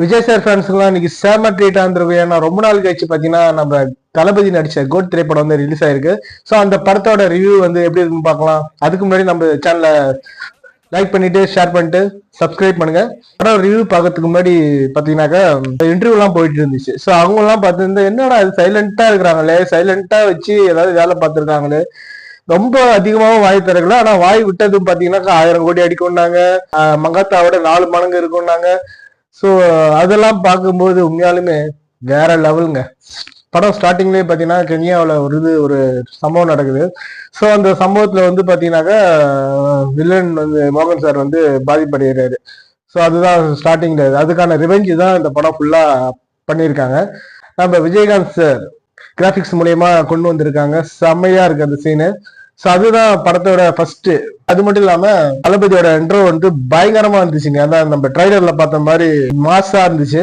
Vijay sir ஃபேன்ஸுக்குலாம் இன்னைக்கு சேம ட்ரீட்டாக இருந்திருக்கும் ஏன்னா ரொம்ப நாள் கழிச்சு பார்த்தீங்கன்னா நம்ம தளபதி நடிச்ச கோட் திரைப்படம் வந்து ரிலீஸ் ஆயிருக்கு. ஸோ அந்த படத்தோட ரிவ்யூ வந்து எப்படி இருக்குன்னு பார்க்கலாம். அதுக்கு முன்னாடி நம்ம சேனலை லைக் பண்ணிட்டு ஷேர் பண்ணிட்டு சப்ஸ்கிரைப் பண்ணுங்க. படம் ரிவ்யூ பார்க்கறதுக்கு முன்னாடி பார்த்தீங்கன்னாக்கா இன்டர்வியூலாம் போயிட்டு இருந்துச்சு. ஸோ அவங்கலாம் பார்த்து என்னடா அது சைலண்டா இருக்கிறாங்களே? சைலண்டா வச்சு ஏதாவது வேலை பார்த்துருக்காங்களே? ரொம்ப அதிகமாகவும் வாய் திறக்கல. ஆனா வாய் விட்டது பார்த்தீங்கன்னாக்கா ஆயிரம் கோடி அடிக்கொண்டாங்க மங்காத்தாவோட நாலு மடங்கு இருக்கும்னாங்க. ஸோ அதெல்லாம் பார்க்கும்போது உண்மையாலுமே வேற லெவலுங்க. படம் ஸ்டார்டிங்லேயே பார்த்தீங்கன்னா கென்யாவில் ஒரு இது ஒரு சம்பவம் நடக்குது. ஸோ அந்த சம்பவத்தில் வந்து பார்த்தீங்கன்னாக்கா வில்லன் வந்து மோகன் சார் வந்து பாதிப்படைகிறாரு ஸோ அதுதான் ஸ்டார்டிங்கில் அதுக்கான ரிவெஞ்சு தான் இந்த படம் ஃபுல்லாக பண்ணியிருக்காங்க. நம்ம விஜயகாந்த் சார் கிராஃபிக்ஸ் மூலயமா கொண்டு வந்திருக்காங்க. செம்மையாக இருக்குது அந்த சீனு ஸோ அதுதான் படத்தோட ஃபர்ஸ்ட் அது மட்டும் இல்லாம தளபதியோட இன்ட்ரோ வந்து பயங்கரமா இருந்துச்சுங்க. அதான் நம்ம ட்ரைலர்ல பார்த்த மாதிரி மாசா இருந்துச்சு.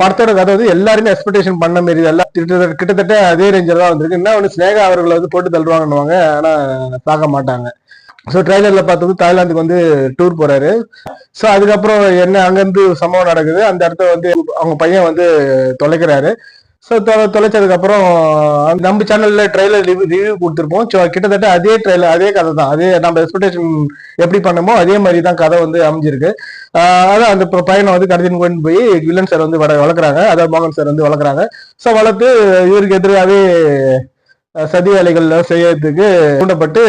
படத்தோட கதை வந்து எல்லாருமே எக்ஸ்பெக்டேஷன் பண்ண மாரி எல்லாம் கிட்டத்தட்ட கிட்டத்தட்ட அதே ரேஞ்சில் தான் வந்திருக்கு. என்ன ஒன்று ஸ்னேகா அவர்களை வந்து போட்டு தள்ளுவாங்கன்னுவாங்க. ஆனா பார்க்க மாட்டாங்க. ஸோ ட்ரைலர்ல பார்த்தது தாய்லாந்துக்கு வந்து டூர் போறாரு. ஸோ அதுக்கப்புறம் என்ன அங்கேருந்து சம்பவம் நடக்குது. அந்த இடத்த வந்து அவங்க பையன் வந்து தொலைக்கிறாரு. ஸோ தொலைச்சதுக்கு அப்புறம் நம்ம சேனல்ல ட்ரெய்லர் ரிவ்யூ கொடுத்துருப்போம். ஸோ கிட்டத்தட்ட அதே ட்ரெய்லர் அதே கதை தான். அதே நம்ம எக்ஸ்பெக்டேஷன் எப்படி பண்ணமோ அதே மாதிரி தான் கதை வந்து அமைஞ்சிருக்கு. அதான் அந்த ப- பையனை வந்து கடத்தின்னு கொண்டு போய் வில்லன் சார் வந்து வள- வளர்க்குறாங்க. அதாவது மோகன் சார் வந்து வளர்க்குறாங்க. ஸோ வளர்த்து இவருக்கு எதிராகவே சதி வேலைகள் செய்யறதுக்கு தூண்டப்பட்டு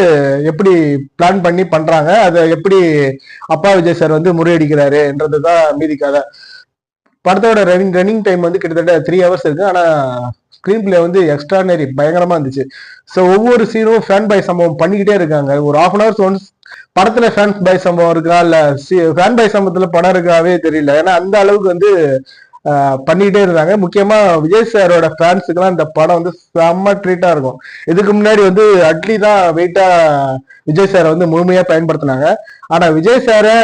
எப்படி பிளான் பண்ணி பண்றாங்க அதை எப்படி அப்பா விஜய் சார் வந்து முறியடிக்கிறாருன்றது தான் மீதி கதை. படத்தோட ரன்னிங் ரன்னிங் டைம் வந்து கிட்டத்தட்ட த்ரீ ஹவர்ஸ் இருக்கு. ஆனா ஸ்க்ரீன் பிளே வந்து எக்ஸ்ட்ரானரி பயங்கரமா இருந்துச்சு. ஸோ ஒவ்வொரு சீனும் ஃபேன் பை சம்பவம் பண்ணிக்கிட்டே இருக்காங்க. ஒரு ஹாஃப் அன் ஹவர்ஸ் ஒன்ஸ் படத்துல ஃபேன் பை சம்பவம் இருக்கா இல்ல ஃபேன் பாய் சம்பவத்துல படம் இருக்காவே தெரியல. ஏன்னா அந்த அளவுக்கு வந்து பண்ணிக்கிட்டே இருந்தாங்க. முக்கியமா விஜய் சாரோட ஃபேன்ஸுக்கெல்லாம் இந்த படம் வந்து செம்ம ட்ரீட்டா இருக்கும். இதுக்கு முன்னாடி வந்து அட்லி தான் வெயிட்டா விஜய் சாரை வந்து முழுமையா பயன்படுத்தினாங்க. ஆனா விஜய் சாரை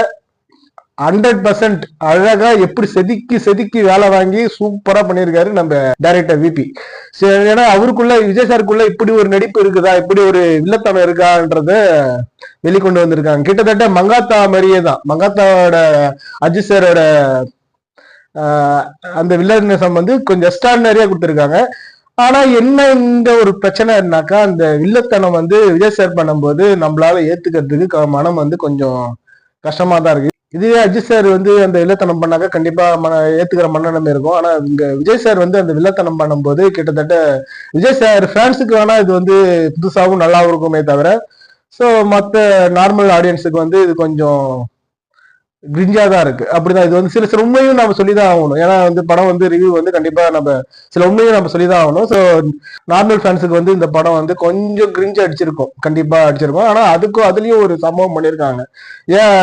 ஹண்ட்ரட் பர்சன்ட் அழகா எப்படி செதுக்கி செதுக்கி வேலை வாங்கி சூப்பரா பண்ணியிருக்காரு நம்ம டைரக்டர் விபி ஏன்னா அவருக்குள்ள விஜய் சாருக்குள்ள இப்படி ஒரு நடிப்பு இருக்குதா? இப்படி ஒரு வில்லத்தனம் இருக்கான்றத வெளிக்கொண்டு வந்திருக்காங்க. கிட்டத்தட்ட மங்காத்தா மாதிரியே தான். மங்காத்தாவோட அஜித் சாரோட அந்த வில்லனசம் வந்து கொஞ்சம் எக்ஸ்ட்ரானரியா கொடுத்துருக்காங்க. ஆனா என்ன இந்த ஒரு பிரச்சனைனாக்கா அந்த வில்லத்தனம் வந்து விஜய் சார் பண்ணும்போது நம்மளால ஏத்துக்கிறதுக்கு மனம் வந்து கொஞ்சம் கஷ்டமா தான் இருக்கு. இதுவே அஜித் சார் வந்து அந்த வில்லத்தனம் பண்ணாக்க கண்டிப்பா மன ஏத்துக்கிற மனநிலைமை இருக்கும். ஆனா இங்க விஜய் சார் வந்து அந்த வில்லத்தனம் பண்ணும்போது கிட்டத்தட்ட விஜய் சார் ஃபேன்ஸுக்கு வேணா இது வந்து புதுசாகவும் நல்லாவும் இருக்குமே தவிர ஸோ மற்ற நார்மல் ஆடியன்ஸுக்கு வந்து இது கொஞ்சம் கிரிஞ்சா தான் இருக்கு. அப்படிதான் இது வந்து சில சில உண்மையும் நம்ம சொல்லிதான் ஆகணும். ஏன்னா வந்து படம் வந்து ரிவ்யூ வந்து கண்டிப்பா நம்ம சில உண்மையும் நம்ம சொல்லிதான் ஆகணும். ஸோ நார்மல் ஃபேன்ஸுக்கு வந்து இந்த படம் வந்து கொஞ்சம் கிரிஞ்சு அடிச்சிருக்கும். கண்டிப்பா அடிச்சிருக்கும். ஆனா அதுக்கும் அதுலயும் ஒரு சம்பவம் பண்ணியிருக்காங்க ஏன்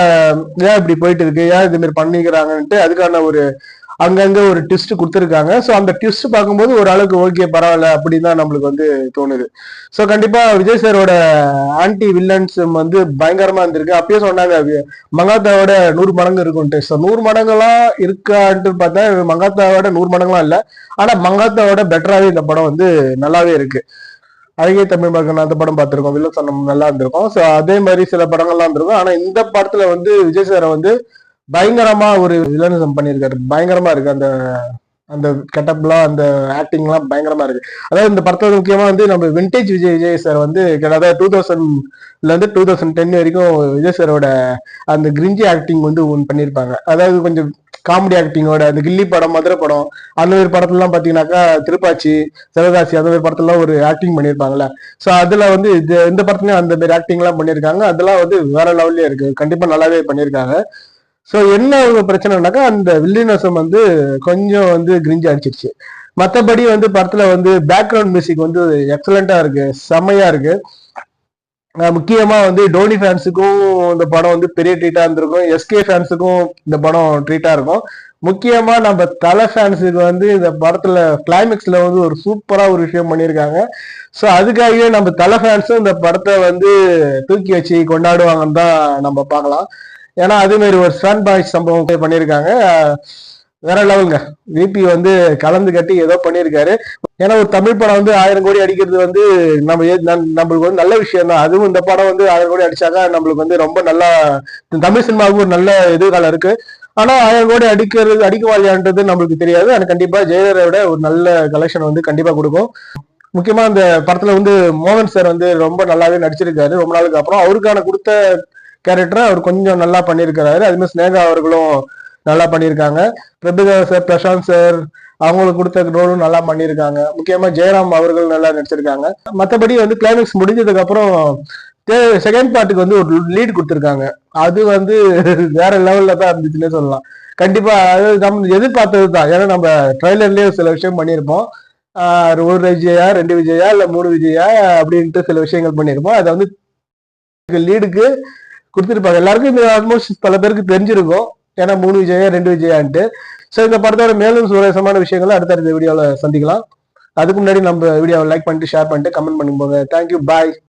ஏன் இப்படி போயிட்டு இருக்கு? ஏன் இது மாதிரி பண்ணிக்கிறாங்கன்ட்டு அதுக்கான ஒரு அங்கங்க ஒரு ட்விஸ்ட் கொடுத்துருக்காங்க. ஸோ அந்த ட்விஸ்ட் பார்க்கும்போது ஒரு அளவுக்கு ஓகே பரவாயில்ல அப்படின்னு தான் நம்மளுக்கு வந்து தோணுது. ஸோ கண்டிப்பா விஜய் சாரோட ஆன்டி வில்லன்ஸ் வந்து பயங்கரமா இருந்திருக்கு. அப்பயே சொன்னாங்க மங்காத்தாவோட நூறு மடங்கு இருக்கும்ட்டு ஸோ நூறு மடங்குலாம் இருக்கான்ட்டு பார்த்தா மங்காத்தாவோட நூறு மடங்குலாம் இல்லை. ஆனா மங்காத்தாவோட பெட்டராகவே இந்த படம் வந்து நல்லாவே இருக்கு. அழகிய தமிழ் மகன் அந்த படம் பார்த்துருக்கோம். வில்லசனம் நல்லா இருந்திருக்கும். ஸோ அதே மாதிரி சில படங்கள்லாம் இருந்திருக்கும். ஆனா இந்த படத்துல வந்து விஜய் சாரை வந்து பயங்கரமா ஒரு வில்லனிசம் பண்ணியிருக்காரு. பயங்கரமா இருக்கு. அந்த அந்த கெட்டப்லாம் அந்த ஆக்டிங்லாம் பயங்கரமா இருக்கு. அதாவது இந்த படத்தில் முக்கியமா வந்து நம்ம விண்டேஜ் விஜய் விஜய் சார் வந்து கிட்டத்தட்ட டூ தௌசண்ட்ல இருந்து டூ தௌசண்ட் டென் வரைக்கும் விஜய் சாரோட அந்த கிரிஞ்சி ஆக்டிங் வந்து ஒன்று பண்ணியிருப்பாங்க. அதாவது கொஞ்சம் காமெடி ஆக்டிங்கோட அந்த கில்லி படம் மதுரை படம் அந்த மாதிரி படத்துலலாம் பார்த்தீங்கன்னாக்கா திருப்பாச்சி சிவகாசி அந்த மாதிரி படத்துலலாம் ஒரு ஆக்டிங் பண்ணியிருப்பாங்கல்ல. ஸோ அதுல வந்து இது இந்த படத்துலயும் அந்த மாதிரி ஆக்டிங்லாம் பண்ணியிருக்காங்க. அதெல்லாம் வந்து வேற லெவல்லே இருக்கு. கண்டிப்பா நல்லாவே பண்ணியிருக்காங்க. ஸோ என்ன ஒரு பிரச்சனைனாக்கா அந்த வில்லினசம் வந்து கொஞ்சம் வந்து கிரிஞ்சி அடிச்சிருச்சு. மற்றபடி வந்து படத்தில் வந்து பேக்ரவுண்ட் மியூசிக் வந்து எக்ஸலண்ட்டாக இருக்கு செம்மையாக இருக்கு. முக்கியமாக வந்து டோனி ஃபேன்ஸுக்கும் இந்த படம் வந்து பெரிய ட்ரீட்டாக இருந்திருக்கும். எஸ்கே ஃபேன்ஸுக்கும் இந்த படம் ட்ரீட்டாக இருக்கும். முக்கியமாக நம்ம தலை ஃபேன்ஸுக்கு வந்து இந்த படத்தில் கிளைமேக்ஸில் வந்து ஒரு சூப்பராக ஒரு விஷயம் பண்ணியிருக்காங்க. ஸோ அதுக்காகவே நம்ம தலை ஃபேன்ஸும் இந்த படத்தை வந்து தூக்கி வச்சு கொண்டாடுவாங்கன்னு தான் நம்ம பார்க்கலாம். ஏன்னா அதே மாதிரி ஒரு ஃபேன் பாய்ஸ் சம்பவம் பண்ணியிருக்காங்க. வேற லெவலுங்க. விபி வந்து கலந்து கட்டி ஏதோ பண்ணியிருக்காரு. ஏன்னா ஒரு தமிழ் படம் வந்து ஆயிரம் கோடி அடிக்கிறது வந்து நம்ம ஏ- நம்மளுக்கு வந்து நல்ல விஷயம் தான் அதுவும் இந்த படம் வந்து ஆயிரம் கோடி அடிச்சாக்கா நம்மளுக்கு வந்து ரொம்ப நல்லா தமிழ் சினிமாவுக்கு ஒரு நல்ல எதிர்காலம் இருக்கு. ஆனா ஆயிரம் கோடி அடிக்கிறது அடிக்குவாளியான்றது நம்மளுக்கு தெரியாது. ஆனா கண்டிப்பா ஜெயலலிதாவோட ஒரு நல்ல கலெக்ஷன் வந்து கண்டிப்பா கொடுக்கும். முக்கியமா அந்த படத்துல வந்து மோகன் சார் வந்து ரொம்ப நல்லாவே நடிச்சிருக்காரு. ரொம்ப நாளுக்கு அப்புறம் அவருக்கான கொடுத்த கேரக்டரை அவர் கொஞ்சம் நல்லா பண்ணியிருக்கிறாரு. அதுமாதிரி ஸ்னேகா அவர்களும் நல்லா பண்ணியிருக்காங்க. பிரபுதேவா சார் பிரசாந்த் சார் அவங்களுக்கு கொடுத்த ரோலும் நல்லா பண்ணியிருக்காங்க. முக்கியமா ஜெயராம் அவர்கள் நல்லா நடிச்சிருக்காங்க. மற்றபடி வந்து கிளைமேக்ஸ் முடிஞ்சதுக்கு அப்புறம் செகண்ட் பார்ட்டுக்கு வந்து ஒரு லீட் கொடுத்துருக்காங்க. அது வந்து வேற லெவல்ல தான் இருந்துச்சுன்னே சொல்லலாம். கண்டிப்பா அது நம்ம எதிர்பார்த்தது தான். ஏன்னா நம்ம ட்ரைலர்லயே சில விஷயம் பண்ணியிருப்போம். ஒரு விஜயா ரெண்டு விஜயா இல்ல மூணு விஜயா அப்படின்ட்டு சில விஷயங்கள் பண்ணியிருப்போம். அதை வந்து லீடுக்கு கொடுத்துருப்பாங்க. எல்லாருக்கும் இது ஆல்மோஸ்ட் பல பேருக்கு தெரிஞ்சிருக்கும். ஏன்னா மூணு விஜயா ரெண்டு விஜயான்ட்டு. ஸோ இந்த படத்தோட மேலும் சுவாரஸ்யமான விஷயங்களை அடுத்தடுத்த வீடியோவில் சந்திக்கலாம். அதுக்கு முன்னாடி நம்ம வீடியோவை லைக் பண்ணிட்டு ஷேர் பண்ணிட்டு கமெண்ட் பண்ணி போங்க தேங்க்யூ பாய்